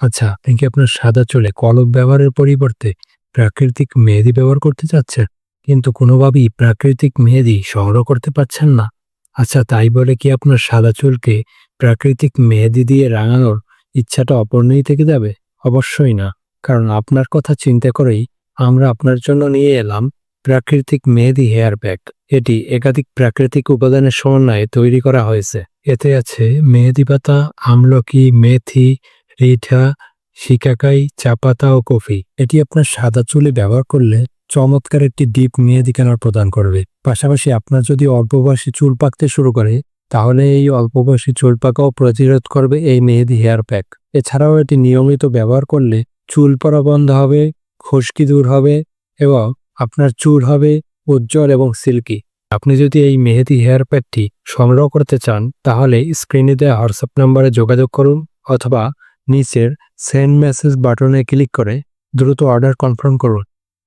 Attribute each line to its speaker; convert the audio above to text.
Speaker 1: আচ্ছা আপনি কি আপনার সাদা চুলে কলপ ব্যবহারের পরিবর্তে প্রাকৃতিক মেহেদি ব্যবহার করতে চাচ্ছেন, কিন্তু কোনোভাবেই প্রাকৃতিক মেহেদি সংগ্রহ করতে পারছেন না। আচ্ছা তাই বলে কি আপনার সাদা চুলকে প্রাকৃতিক মেহেদি দিয়ে রাঙানোর ইচ্ছাটা অপূর্ণই থেকে যাবে? অবশ্যই না, কারণ আপনার কথা চিন্তা করেই আমরা আপনার জন্য নিয়ে এলাম প্রাকৃতিক মেহেদি হেয়ার ব্যাগ এটি একাধিক প্রাকৃতিক উপাদানের সমন্বয়ে তৈরি করা হয়েছে। এতে আছে মেহেদি পাতা, আমলকি, মেথি রিঠা, শিকাকাই, চা পাতা ও কফি। এটি আপনার সাদা চুলে ব্যবহার করলে চমৎকার একটি ডিপ মেহেদি কালার প্রদান করবে। পাশাপাশি আপনার যদি অল্প বয়সী চুল পাকতে শুরু করে, তাহলে এই অল্প বয়সী চুল পাকাও প্রতিরোধ করবে এই মেহেদি হেয়ার প্যাক। এছাড়াও এটি নিয়মিত ব্যবহার করলে চুল পরা বন্ধ হবে, খুশকি দূর হবে এবং আপনার চুল হবে উজ্জ্বল এবং সিল্কি। আপনি যদি এই মেহেদি হেয়ার প্যাকটি সংগ্রহ করতে চান, তাহলে স্ক্রিনে দেওয়া হোয়াটসঅ্যাপ নাম্বারে যোগাযোগ করুন অথবা নিচের সেন্ড মেসেজ বাটনে ক্লিক করে দ্রুত অর্ডার কনফার্ম করুন।